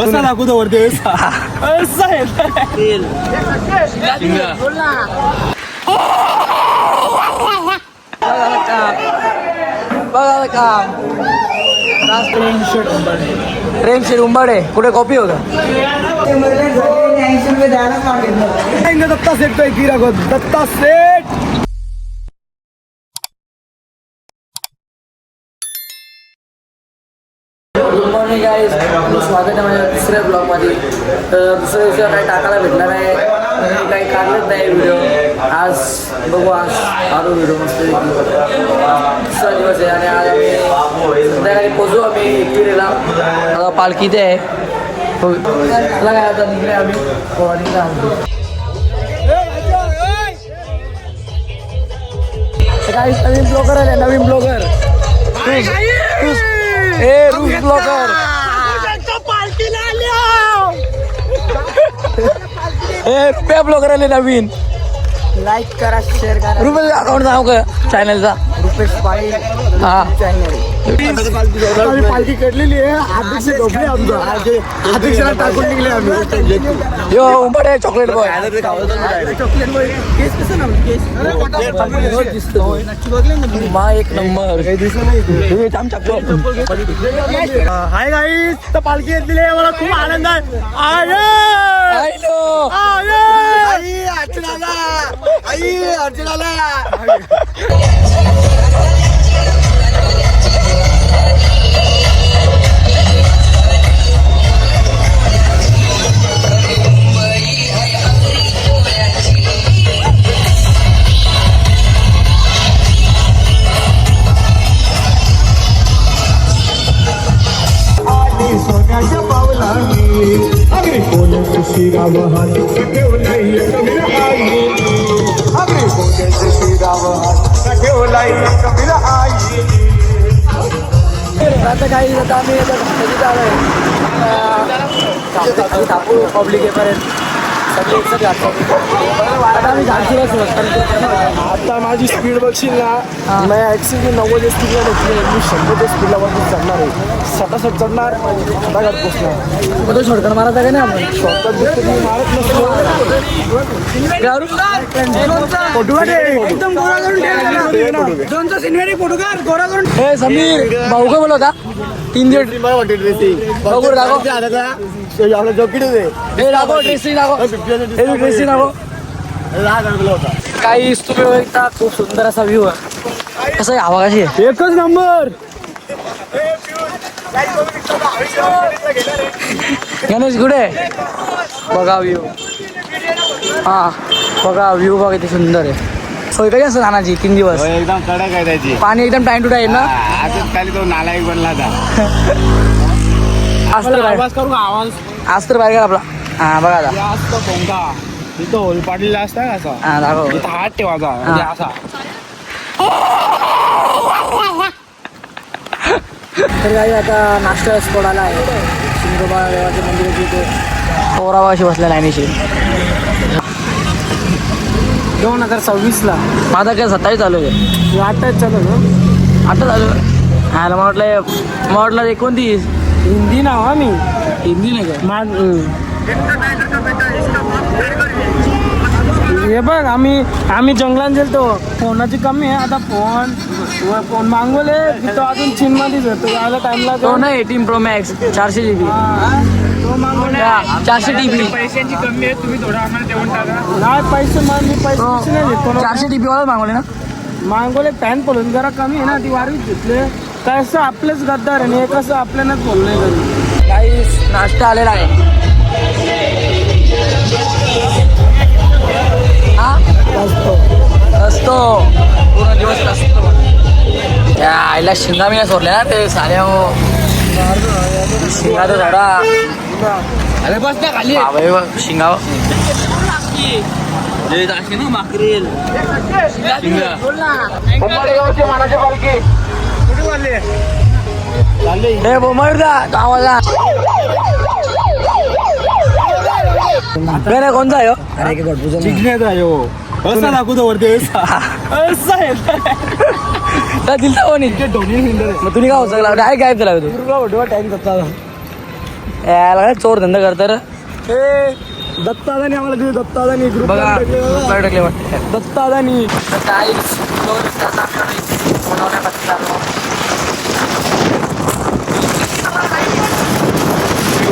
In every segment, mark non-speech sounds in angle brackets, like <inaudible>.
वरती असा आहे बघा काम प्रेम शेड उंबाडे. कुठे कॉपी होता? दत्ता सेट तो गिरा गो. दत्ता सेट. मॉर्निंग गाईज स्वागत आहे माझ्या दुसऱ्या ब्लॉगमध्ये तर दुसऱ्या दिवशी काही टाकायला भेटणार नाही काही काढलंच नाही व्हिडिओ आज बघू आज आलो व्हिडिओ मस्त दुसरा दिवस आहे आणि आज आम्ही संध्याकाळी पोचू आम्ही एकविरेला. आता पालखी ते आहे. हो. काय आता निघले आम्ही. पोवाडीला काही नवीन ब्लॉगर आहे नवीन ब्लॉगर ए रूफ ब्लॉगर ए रुपया ब्लॉगर आले नवीन. लाईक करा शेअर करा. रुपये अकाउंट नाव का चॅनलचा रुपेश पाटील हा. चॅनल पालखी काढलेली आहे. अध्यक्ष झोपले आमचा. अध्यक्षाला टाकून निघले आम्ही. यो उंबडे चॉकलेट बॉय केस कसं ना केस मा एक नंबर. हाय गाई तर पालखी घेतलेली आहे. मला खूप आनंद आहे. आये! हॅलो आये! सोन्याच्या कोणाची शिरावहान ठेवलाई कबीर आई अग्रे कबीर आई आता काही आता आम्ही आता पब्लिक येईपर्यंत आता माझी स्पीड बघशील ना मी ऍक्सिडेंट नव्वद स्पीडला घेतली मी शंभर स्पीडला वरती चढणार आहे. सटासट चढणार सटाघात पोचणार. तो शॉर्टकट मारायचा का नाही आपण? दिसतं मी मारत नसतो. फोटो काढ गोरा करून हे समीर भाऊ का बोलवता. तीन दिवस मला वाटते ड्रेसिंग बघू दाखव आपलं जॉकेट होते हे दाखव ड्रेसिंग दाखव हे ड्रेसिंग दाखव होता काही तुम्ही बघता खूप सुंदर असा व्ह्यू आहे कसं आहे हवा कशी आहे एकच नंबर गणेश गुडे बघा व्ह्यू हा बघा व्ह्यू बघा किती सुंदर आहे सोय कधी असतं नानाची तीन दिवस. एकदम कडक आहे त्याची. पाणी एकदम टाइम टू टाइम ना? आजच खाली तो नालायक बनला होता. आज तर बाहेर आवाज करू बाहेर आपला. हा बघा आता. तिथं होल पाडलेला असता असा. हा दाखव. इथं हात ठेवायचा म्हणजे हा. असा. तर काही आता नाश्ता स्पॉट आला आहे. सिंगोबा देवाच्या मंदिराची इथे पोरावाशी बसल्या लाईनीशी दोन हजार सव्वीस ला माझा काय सत्तावीस चालू आहे आताच चालू ना? आता चालू हा मला वाटलं मला वाटलं एकोणतीस हिंदी नाव आम्ही हिंदी नाही का? मा हे बघ आम्ही आम्ही जंगलात गेलतो. फोनाची कमी आहे आता फोन अजून होतो. यायला टाइम तो नाही एटीन प्रो मॅक्स चारशे जी बी तो मागवले. चारशे टी बी पैशांची कमी आहे तुम्ही थोडं आम्हाला देऊन टाका. नाही पैसे मा- मी पैसे बिसे नाही देत कोणाला. चारशे टी बी वाला मागवले ना? मागवले पॅन पडून जरा कमी आहे ना ती वारीच घेतले काय असं आपलेच गद्दार आहे आणि हे कसं आपल्यालाच बोलणं घरी काही नाश्ता आलेला आहे. हा? असतो. पूर्ण दिवस असतो. आईला शिंगा मिळा सोडले ना ते साऱ्या शिंगाचं झाडा. अरे बस ना खाली. शिंगाव हे बोमरदा गावाला. कोणता आहे हो? अरे हो असा दाखवतो वरती असा. आहे. का दिलता कोणी? धोनी मग तुम्ही काय होतं डायरेक्ट गायब झाला तू? टाइम करता काय चोर धंदा करतं रे? ए दत्तादानी आम्हाला दिले दत्तादानी. ग्रुप बघा रुपये टाकले वाटतं दत्तादानी.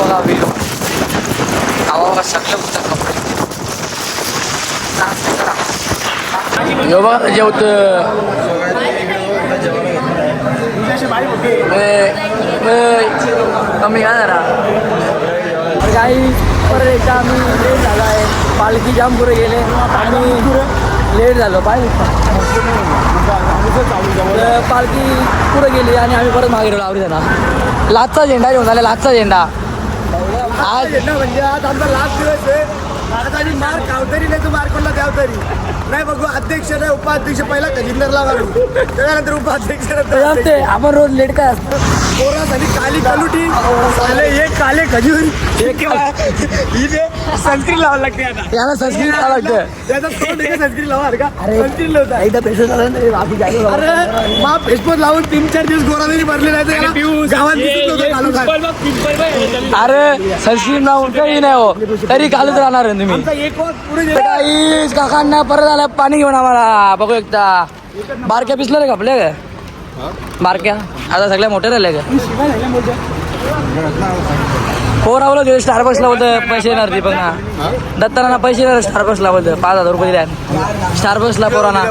बघा सगळं होतं कपडे यो बघा जेवत कमी का जरा? काही परत एकदा आम्ही लेट झालो आहे. पालखी जाम पुढे गेले. आणि लेट झालो. पाय पालखी पुढे गेली आणि आम्ही परत मागे गेलो आवडी ना लाचचा झेंडा घेऊन आला लाचचा झेंडा. आज म्हणजे आज आमचा लास्ट दिवस आहे. आज आम्ही मार कावतरी नाही तर मार कोणला द्याव तरी नाही बघू अध्यक्ष नाही उपाध्यक्ष पहिला खजिनरला काढू त्याच्यानंतर उपाध्यक्ष आपण रोज लेट काय असतो? काली कलुटी. साले एक काले खजूर. हिने संस्कृत लावायला लागते आता. याला करावं लागतं. त्याचा तोंड आहे संस्कृत लावा का अरे. संस्कृत लावता. एकदा अरे मा फेसबुक लावून तीन चार दिवस गोरा जरी भरले नाही तर गावात दिसत नव्हतं अरे संस्कृत नाव काही नाही हो. तरी कालच राहणार तुम्ही. काकांना परत आला पाणी घेऊन आम्हाला. बघू एकदा. बारक्या पिसलं रे का बारक्या? आता सगळ्या मोठ्या राहिल्या का? हो राहुल गेले स्टारबक्सला होतं पैसे येणार ती पण ना. दत्ताना पैसे येणार स्टारबक्सला होतं पाच हजार रुपये दिल्या स्टारबक्सला पोरांना.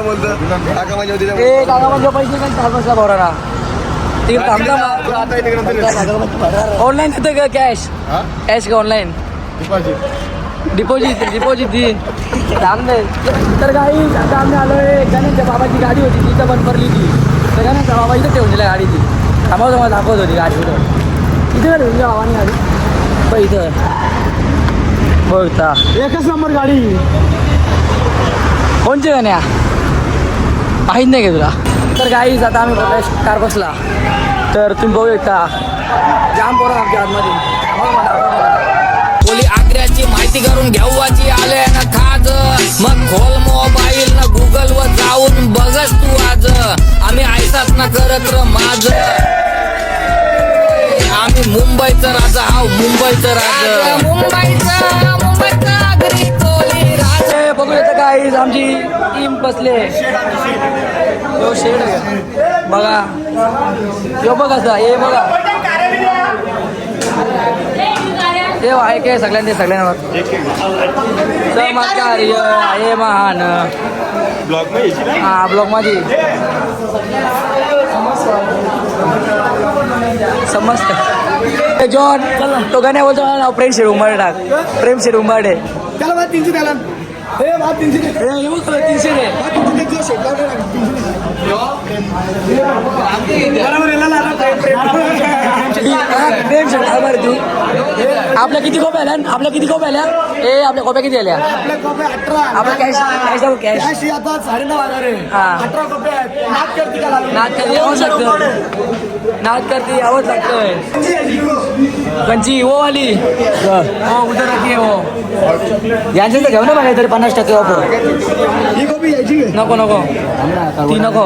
ए काका म्हणजे पैसे नाही स्टारबक्सला पोरांना. तिकडे ऑनलाईन देतं का कॅश कॅश का ऑनलाईन डिपॉझिट डिपॉझिट दी चांगले तर काही आता आम्ही आलो आहे गणेशच्या बाबाची गाडी होती तिथं बंद पडली ती तर गणेशच्या बाबा इथं ठेवून दिला गाडी ती थांबवतो मला दाखवत होती गाडी इथं इथे ठेवून दिली बाबानी गाडी? बघ इथं. बघता एकच नंबर गाडी. कोणचे गाण्या? माहीत नाही का तुला? तर गाईज आता आम्ही कार बसला तर तुम्ही बघू शकता जाम पोरं आमच्या आतमध्ये. हो हो माहिती करून घेऊची आले ना खाज. मग खोल मोबाईल ना गुगल वर जाऊन बघस तू आज. आम्ही ऐसाच ना करत र माझ आम्ही मुंबईचं राजा हाव मुंबईचं राजा. मुंबईचं मुंबईचं बघू येतं आमची टीम बसले यो शेड बघा. यो बघा हे बघा. हे आहे काय सगळ्यांचे सगळ्यांवर चमत्कार य, हे महान. हा ब्लॉग माझी. समजत जॉन तो गाण्या बोलतो प्रेम शेड उंबाडे टाक प्रेम शेड उंबाडे त्याला बा तीनशे त्याला बा तीनशे आपल्या किती कॉप्या आल्या? आपल्या किती कॉप्या आल्या? ए आपल्या कॉप्या किती आल्या? आपल्या कॉप्या अठरा आपल्या कॅश कॅश दाखव कॅश कॅश आता साडेनऊ हजार आहे. अठरा कॉप्या आहेत नाच करते? नाच करते यावंच लागतं. नाच करते लागतंय. कंची ओ वाली. हो. उतर राहते यांचं तर घेऊ ना मला तरी पन्नास टक्के. ऑफर ही कॉपी यायची आहे. नको नको ती नको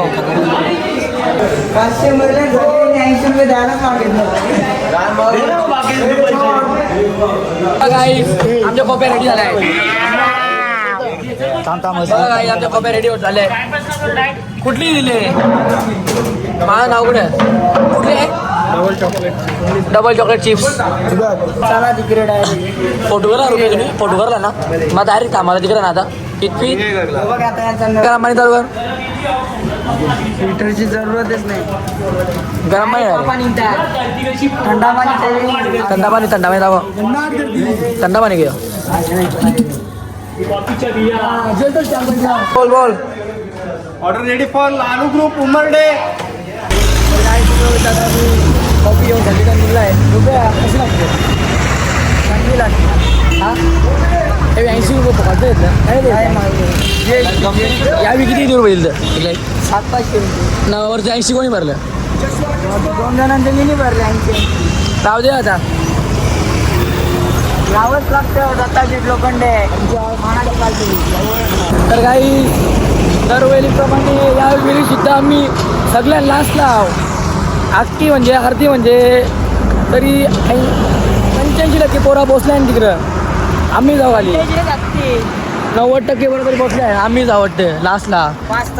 गाईस आमच्या कॉप्या रेडी झाल्या आहेत बघा गाईस आमच्या कॉप्या रेडी होत कुठली दिली? माझं नाव कुठे? कुठली आहे? डबल चॉकलेट चिप्स चला तिकडे डायरेक्ट फोटो रुपये तुम्ही? फोटो करला ना? मग डायरेक्ट कामाला तिकडे ना आता. कितवी गरम पाणी चालू हिटरची जरूरतच नाही. गरम पाणी. थंडा पाणी थंडा पाणी थंडा पाणी दाखव नाच करते. पाणी घे बोल बोल order ready for Lalu group Umarde coffee येऊन झाली निघला आहे रुपया कशी लागते चांगली लागते हा ऐंशी रुपये पकडता येत यावी किती रुपये दिलं सात पाचशे रुपये ना वरती ऐंशी कोणी भरलं? दोन जणांचे मिनी भरले ऐंशी राहू दे आता. यावंच लागतं दत्ताजी लोखंडे. मानाची तर काही दरवेळीप्रमाणे यावेळी सुद्धा आम्ही सगळ्या लास्टला आहो आरती म्हणजे आरती म्हणजे तरी पंच्याऐंशी टक्के पोरा पोचल्या ना तिकडं. आम्ही जाऊ आली नव्वद टक्के पोरं तरी पोचले आहे आम्ही जाऊ वाटतं लास्टला.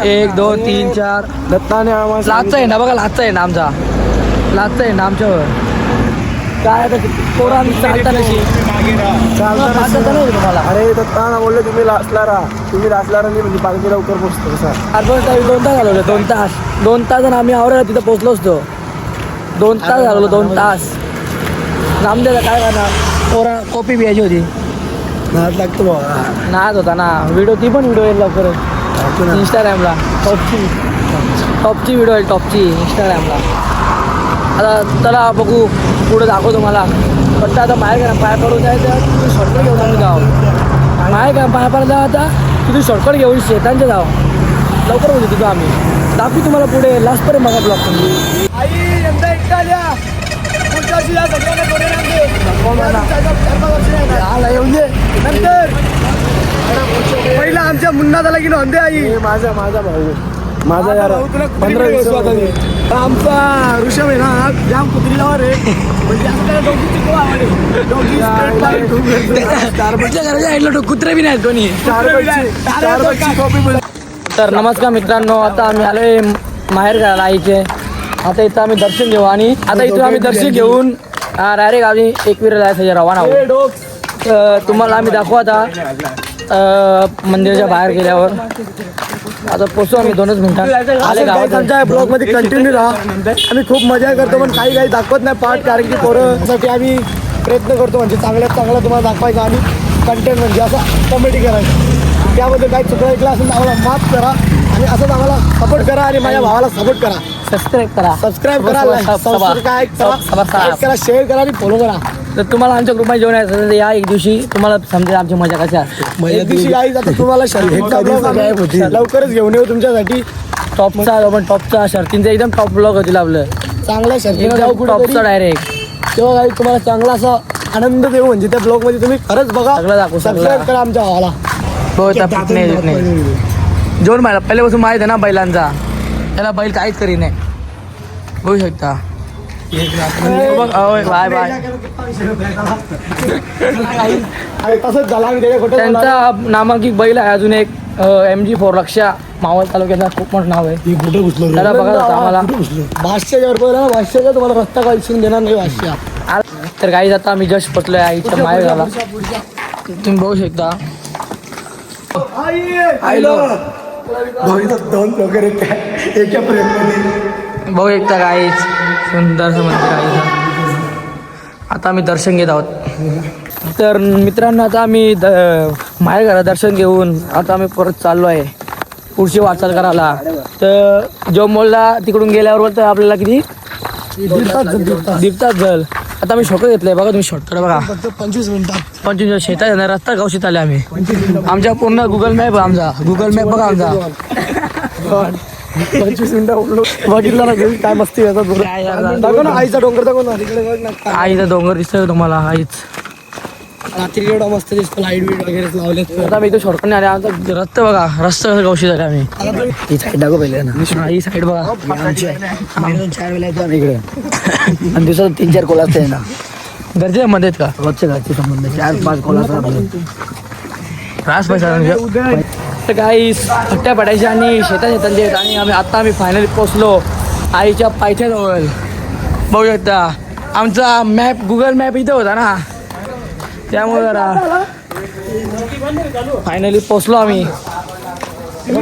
एक दोन तीन चार. दत्ताने आम्हाला लाचचा आहे ना बघा लाचचा आहे ना आमचा. लाचचा आहे ना आमच्यावर. काय आता पोरा आम्ही चालता नशी अरे बोलले तुम्ही राहा. तुम्ही म्हणजे पालखी लवकर पोचतो कसा अर्बन टाईम दोन तास घालवले दोन तास. दोन तास आणि आम्ही आवरायला तिथं पोचलो असतो. दोन तास घालवलो दोन तास. नामदेला काय करणार? पोरा कॉपी प्यायची होती. नाद लागतो बाबा नाच होता ना. व्हिडिओ ती पण व्हिडिओ येईल लवकरच. इंस्टाग्रामला टॉपची टॉपची व्हिडिओ येईल टॉपची इंस्टाग्रामला आता चला बघू पुढे दाखव तुम्हाला फक्त आता बाहेर करा पाय पडून जायचं तुम्ही शॉर्टकट घेऊन आम्ही जाऊ बाहेर करा पाय पडला जा आता तुम्ही शॉर्टकट घेऊन शेतांचे जाऊ लवकर होते तिथं आम्ही. दाखवी तुम्हाला पुढे लास्टपर्यंत बघा ब्लॉग तुम्ही. आई यंदा एकटा आल्या पुढच्या वर्षी या सगळ्यांना कोणी आला येऊन दे. नंतर. पहिला आमच्या मुन्ना झाला की नोंदे आई. माझा माझा भाऊ. माझा यार. पंधरा वीस आमचा ऋषभ आहे ना जाम म्हणजे आहे. डोकी साईडला कुत्रे बी नाहीत कोणी. तर नमस्कार मित्रांनो आता आम्ही आलोय माहेर घराला आईचे. आता इथं आम्ही दर्शन घेऊ आणि आता इथून आम्ही दर्शन घेऊन डायरेक्ट आम्ही एकवीर जायचं रवाना तुम्हाला आम्ही दाखवू आता. मंदिराच्या बाहेर गेल्यावर. आता पोचू आम्ही दोनच मिनिटात. आले गावात. आमच्या ब्लॉगमध्ये कंटिन्यू राहा. आम्ही खूप मजा करतो पण काही काही दाखवत नाही पार्ट कारण की पोरांसाठी आम्ही प्रयत्न करतो म्हणजे चांगल्यात चांगलं तुम्हाला दाखवायचं आणि कंटेंट म्हणजे असं कॉमेडी करायची. त्यामध्ये काही चुकलं ऐकलं असेल तर आम्हाला माफ करा आणि असंच आम्हाला सपोर्ट करा आणि माझ्या भावाला सपोर्ट करा. सबस्क्राईब करा. सबस्क्राईब करा शेअर करा आणि फॉलो करा. तर तुम्हाला आमच्या ग्रुपमध्ये जेवण यायचं असेल तर या एक दिवशी तुम्हाला समजेल आमची मजा कशी असते. एक दिवशी आई आता तुम्हाला शर्यतीचा लवकरच घेऊन येऊ तुमच्यासाठी. टॉपचा आपण टॉपचा शर्तींचा एकदम टॉप ब्लॉग होतील आपलं चांगल्या शर्यती जाऊ टॉपचा कुठेतरी. डायरेक्ट तेव्हा काही तुम्हाला चांगला असा आनंद देऊ म्हणजे त्या ब्लॉगमध्ये तुम्ही खरंच बघा. सगळं दाखवू, सगळं. सबस्क्राईब करा आमच्या फिटनेस जोड मला पहिल्यापासून माहीत आहे ना बैलांचा. त्याला बैल काहीच करी नाही. बघू शकता. बाय बाय आणि तसंच झालं आम्ही त्याच्या खोटं बोलायला. त्यांचा नामांकित बैल आहे अजून एक एम जी फोर लक्षा मावळ तालुक्याचा खूप मोठं नाव आहे. त्याला बघा आम्हाला. भाष्याच्या वर बोला ना भाष्याचा तुम्हाला रस्ता काही शिकून देणार नाही भाष्या. तर काही आता आम्ही जस्ट पोचलोय आईच्या माहेर झाला तुम्ही बघू शकता. आईलो दोन वगैरे एका प्रेममध्ये बघू शकता काही सुंदर मंदिर आहे आता आम्ही दर्शन घेत आहोत. तर मित्रांनो आता आम्ही द माहेर घरा दर्शन घेऊन आता आम्ही परत चाललो आहे. पुढची वाटचाल करायला. तर जो मोलला तिकडून गेल्यावर बोलतं आपल्याला किती? दीड तास जल आता आम्ही शॉर्टकट घेतलंय. बघा तुम्ही शॉर्टकट बघा. पंचवीस मिनिटात. पंचवीस शेतात येणार. रस्ता गावशीत आले आम्ही. आमच्या पूर्ण गुगल मॅप आमचा. गुगल मॅप बघा आमचा. पंचवीस मिनिटं उठलो बघितलं ना घरी काय मस्ती येतात. दाखव ना आईचा डोंगर दाखव ना. तिकडे बघ ना. आईचा डोंगर दिसतोय तुम्हाला? आईच. रात्री एवढा मस्त दिसतो लाइट बीट वगैरे लावलेत. आता मी इथे शॉर्टकट आले आमचा रस्ता बघा. रस्ता कसं गावशी झाला आम्ही. ही साईड दाखव पहिले ना. हा, ही साईड बघा. चार वेळा येतो आम्ही इकडे. <laughs> आणि दिवसात तीन चार कोल असते ना. घरचे मध्ये आहेत का? रोजच्या घरचे संबंध चार पाच कोल असतात रास पैसा तर काही हट्ट्या पडायच्या आणि शेतात शेतांचे आहेत आणि आम्ही आता आम्ही फायनली पोचलो आईच्या पायथ्याजवळ. बघू शकता आमचा मॅप गुगल मॅप इथं होता ना. त्यामुळे जरा फायनली पोचलो आम्ही.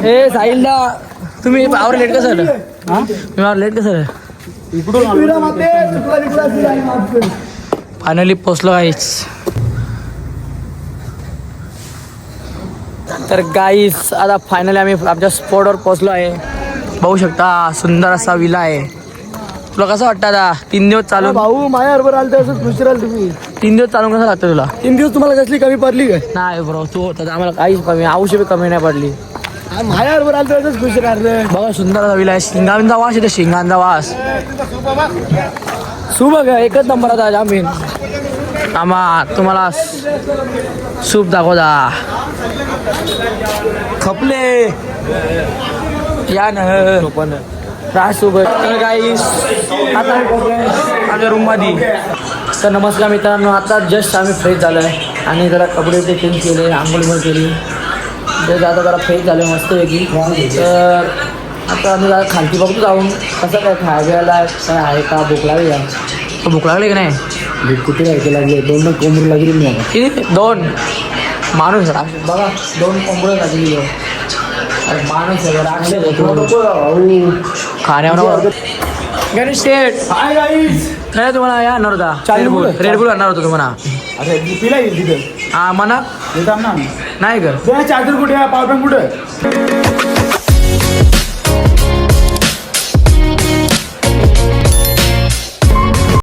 हे साहिलला तुम्ही आवर लेट कसं झालं? हां? तुम्ही आवर लेट कसं झालं? फायनली पोचलो काहीच तर गाईस आता फायनली आम्ही आमच्या स्पॉटवर पोचलो आहे. बघू शकता सुंदर असा विला आहे. तुला कसं वाटतं आता? तीन दिवस चालून भाऊ माझ्या बरोबर आलं तर असंच खुश राहाल तुम्ही. तीन दिवस चालून कसं लागतं तुला? तीन दिवस तुम्हाला कसली कमी पडली काय? नाही ब्रो तू होता आम्हाला काहीच कमी औषध बी कमी नाही पडली. माझ्या बरोबर आलं असंच खुश राहिलं. बघा सुंदर असा विला आहे. शिंगांचा वास येतो शिंगांचा वास. सूप बघ एकच नंबर आता जामीन आम्हा तुम्हाला सूप दाखवता. खपले. या न. तर काही आता आम्ही पोहोचलोय आमच्या रूममध्ये तर नमस्कार मित्रांनो आता जस्ट आम्ही फ्रेश झालो आहे आणि जरा कपडे ते चेंज केले आंघोळी पण केली. जस्ट आता जरा फ्रेश झालो मस्तपैकी तर आता आम्ही जरा खालती बघतो जाऊन कसं काय खायला काय आहे का भूक लागली का? भूक लागली की नाही? कुठे राहायचे लागले दोन कोंबडी लागली मी. किती? दोन. माणूस बघा दोन कोंबडं लागली. अरे माणूस आहे. खाण्यावर गणेश शेठ. हाय गाईज नाही तुम्हाला या आणणार होता. चालू रेडबुल? रेडबुल आणणार होता तुम्हाला. अरे पिला येईल तिथे. हा म्हणा येतात ना नाही कर चार्जर कुठे आहे? पावर बँक कुठे?